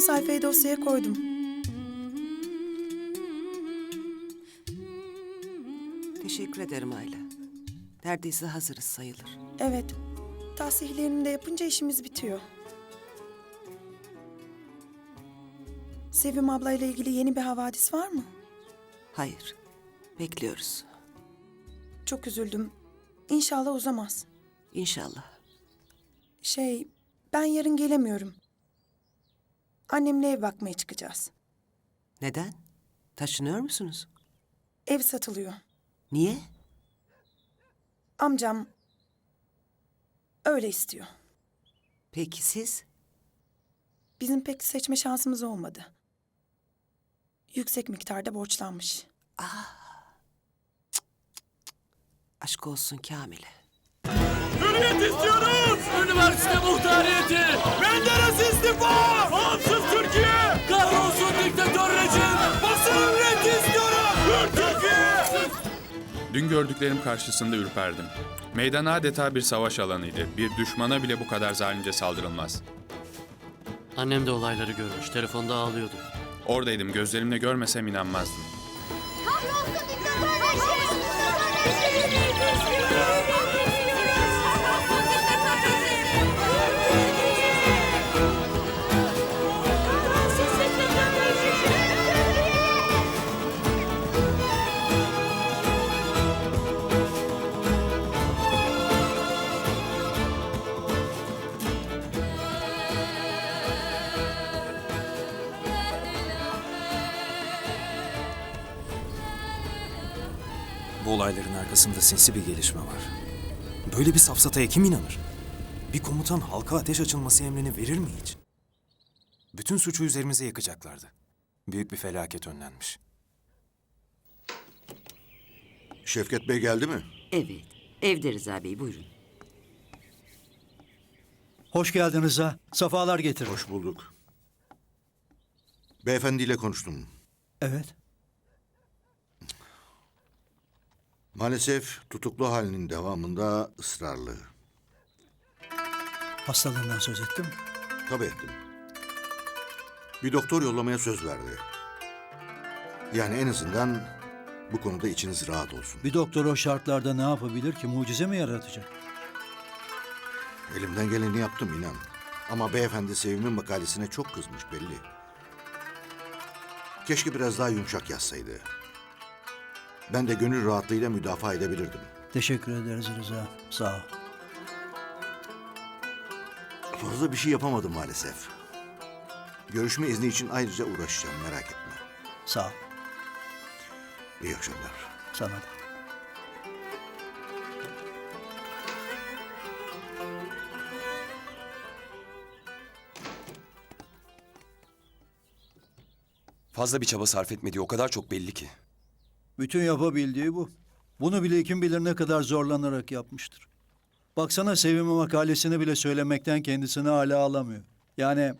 sayfayı dosyaya koydum. Teşekkür ederim Ayla. Neredeyse hazırız sayılır. Evet. Tahsihlerini de yapınca işimiz bitiyor. Sevim ablayla ilgili yeni bir havadis var mı? Hayır. Bekliyoruz. Çok üzüldüm. İnşallah uzamaz. İnşallah. Şey, ben yarın gelemiyorum. Annemle ev bakmaya çıkacağız. Neden? Taşınıyor musunuz? Ev satılıyor. Niye? Amcam öyle istiyor. Peki siz? Bizim pek seçme şansımız olmadı. Yüksek miktarda borçlanmış. Aşk olsun Kamil'e. Hürriyet istiyoruz! Üniversite muhtariyeti! Menderes istifa! Bağımsız Dün gördüklerim karşısında ürperdim. Meydan adeta bir savaş alanıydı. Bir düşmana bile bu kadar zalimce saldırılmaz. Annem de olayları görmüş. Telefonda ağlıyordu. Oradaydım, gözlerimle görmesem inanmazdım. Bu olayların arkasında sinsi bir gelişme var. Böyle bir safsataya kim inanır? Bir komutan halka ateş açılması emrini verir mi hiç? Bütün suçu üzerimize yıkacaklardı. Büyük bir felaket önlenmiş. Şevket Bey geldi mi? Evet. Evde Rıza Bey buyurun. Hoş geldin Rıza. Safalar getir. Hoş bulduk. Beyefendiyle konuştum. Evet. Maalesef tutuklu halinin devamında ısrarlı. Hastalığından söz ettim. Tabii ettim. Bir doktor yollamaya söz verdi. Yani en azından bu konuda içiniz rahat olsun. Bir doktor o şartlarda ne yapabilir ki? Mucize mi yaratacak? Elimden geleni yaptım inan. Ama beyefendi Sevim'in makalesine çok kızmış belli. Keşke biraz daha yumuşak yazsaydı. Ben de gönül rahatlığıyla müdafaa edebilirdim. Teşekkür ederiz Rıza. Sağ ol. Fazla bir şey yapamadım maalesef. Görüşme izni için ayrıca uğraşacağım merak etme. Sağ ol. İyi akşamlar. Sana da. Fazla bir çaba sarf etmediği o kadar çok belli ki. Bütün yapabildiği bu. Bunu bile kim bilir ne kadar zorlanarak yapmıştır. Baksana Sevim'in makalesini bile söylemekten kendisini hala alamıyor. Yani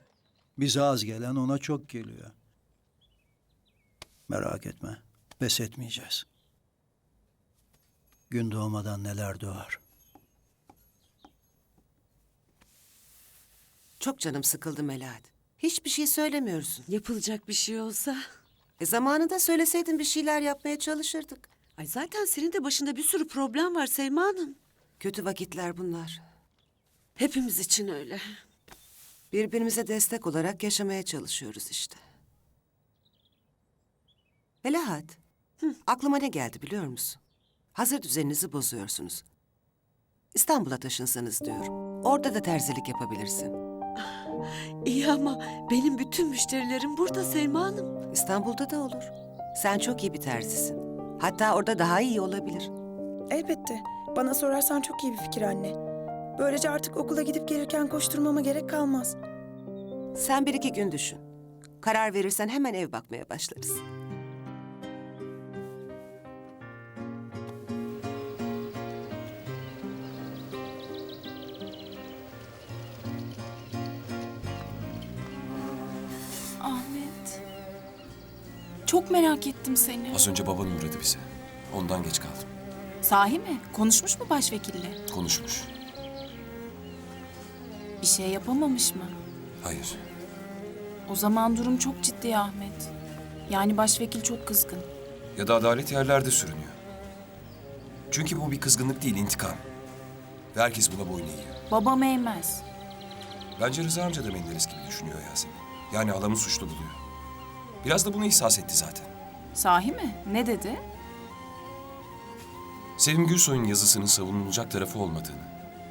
bize az gelen ona çok geliyor. Merak etme. Pes etmeyeceğiz. Gün doğmadan neler doğar. Çok canım sıkıldı Melahat. Hiçbir şey söylemiyorsun. Yapılacak bir şey olsa. E zamanında söyleseydin bir şeyler yapmaya çalışırdık. Ay zaten senin de başında bir sürü problem var Selma Hanım. Kötü vakitler bunlar. Hepimiz için öyle. Birbirimize destek olarak yaşamaya çalışıyoruz işte. Melahat, aklıma ne geldi biliyor musun? Hazır düzeninizi bozuyorsunuz. İstanbul'a taşınsanız diyorum. Orada da terzilik yapabilirsin. İyi ama benim bütün müşterilerim burada Selma Hanım. İstanbul'da da olur. Sen çok iyi bir terzisin. Hatta orada daha iyi olabilir. Elbette. Bana sorarsan çok iyi bir fikir anne. Böylece artık okula gidip gelirken koşturmama gerek kalmaz. Sen bir iki gün düşün. Karar verirsen hemen ev bakmaya başlarız. Ahmet. Çok merak ettim seni. Az önce baban uğradı bize. Ondan geç kaldım. Sahi mi? Konuşmuş mu başvekille? Konuşmuş. Bir şey yapamamış mı? Hayır. O zaman durum çok ciddi Ahmet. Yani başvekil çok kızgın. Ya da adalet yerlerde sürünüyor. Çünkü bu bir kızgınlık değil, intikam. Ve herkes buna boyun eğiyor. Babam eğmez. Bence Rıza amca da Menderes gibi düşünüyor Yasemin. Yani halamı suçlu buluyor. Biraz da bunu ihsas etti zaten. Sahi mi? Ne dedi? Sevim Gülsoy'un yazısının savunulacak tarafı olmadığını,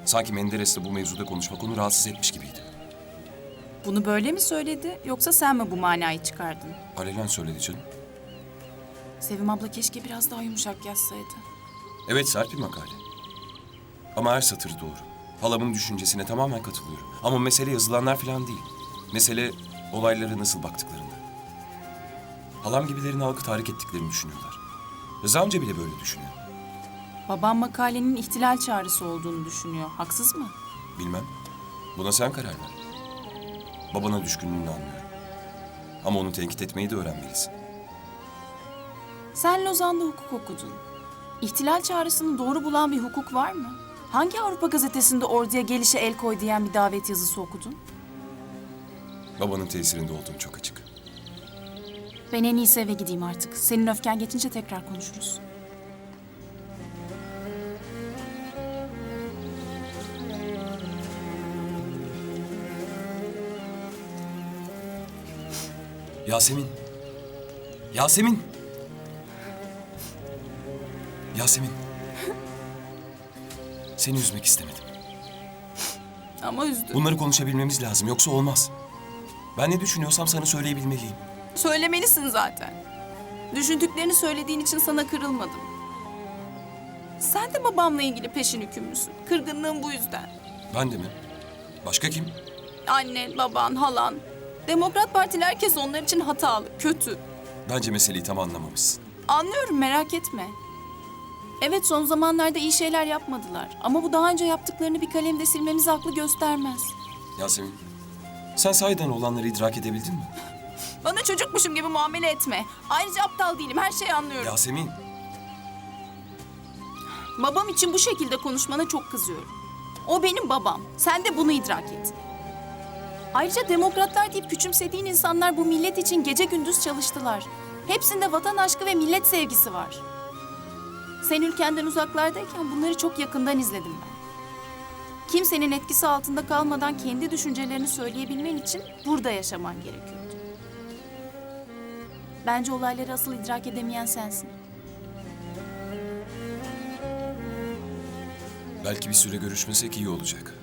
sanki Menderes'le bu mevzuda konuşmak onu rahatsız etmiş gibiydi. Bunu böyle mi söyledi yoksa sen mi bu manayı çıkardın? Alelen söyledi canım. Sevim abla keşke biraz daha yumuşak yazsaydı. Evet sert bir makale. Ama her satırı doğru. Halamın düşüncesine tamamen katılıyorum. Ama mesele yazılanlar falan değil. Mesele olaylara nasıl baktıklarında. Halam gibilerin halkı tahrik ettiklerini düşünüyorlar. Rıza amca bile böyle düşünüyor. Babam makalenin ihtilal çağrısı olduğunu düşünüyor. Haksız mı? Bilmem. Buna sen karar ver. Babana düşkünlüğünü anlıyorum. Ama onu tenkit etmeyi de öğrenmelisin. Sen Lozan'da hukuk okudun. İhtilal çağrısını doğru bulan bir hukuk var mı? Hangi Avrupa gazetesinde orduya gelişe el koy diyen bir davet yazısı okudun? Babanın tesirinde olduğum çok açık. Ben en iyisi eve gideyim artık. Senin öfken geçince tekrar konuşuruz. Yasemin. Yasemin. Yasemin. Seni üzmek istemedim. Ama üzdü. Bunları konuşabilmemiz lazım yoksa olmaz. Ben ne düşünüyorsam sana söyleyebilmeliyim. Söylemelisin zaten. Düşündüklerini söylediğin için sana kırılmadım. Sen de babamla ilgili peşin hükümlüsün. Kırgınlığın bu yüzden. Ben de mi? Başka kim? Annen, baban, halan. Demokrat Partili herkes onlar için hatalı, kötü. Bence meseleyi tam anlamamışsın. Anlıyorum merak etme. Evet son zamanlarda iyi şeyler yapmadılar. Ama bu daha önce yaptıklarını bir kalemde silmemiz aklı göstermez. Yasemin, sen sahiden olanları idrak edebildin mi? Bana çocukmuşum gibi muamele etme. Ayrıca aptal değilim, her şeyi anlıyorum. Yasemin, Babam için bu şekilde konuşmana çok kızıyorum. O benim babam. Sen de bunu idrak et. Ayrıca demokratlar deyip küçümsediğin insanlar bu millet için gece gündüz çalıştılar. Hepsinde vatan aşkı ve millet sevgisi var. Sen ülkenden uzaklardayken bunları çok yakından izledim ben. Kimsenin etkisi altında kalmadan kendi düşüncelerini söyleyebilmen için burada yaşaman gerekiyordu. Bence olayları asıl idrak edemeyen sensin. belki bir süre görüşmesek iyi olacak.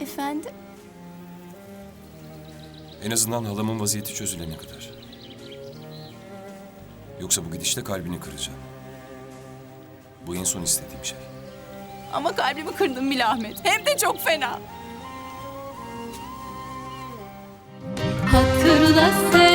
Efendim? En azından halamın vaziyeti çözülene kadar. Yoksa bu gidişle kalbini kıracağım. Bu en son istediğim şey. Ama kalbimi kırdın bile Ahmet. Hem de çok fena. Hatırla sen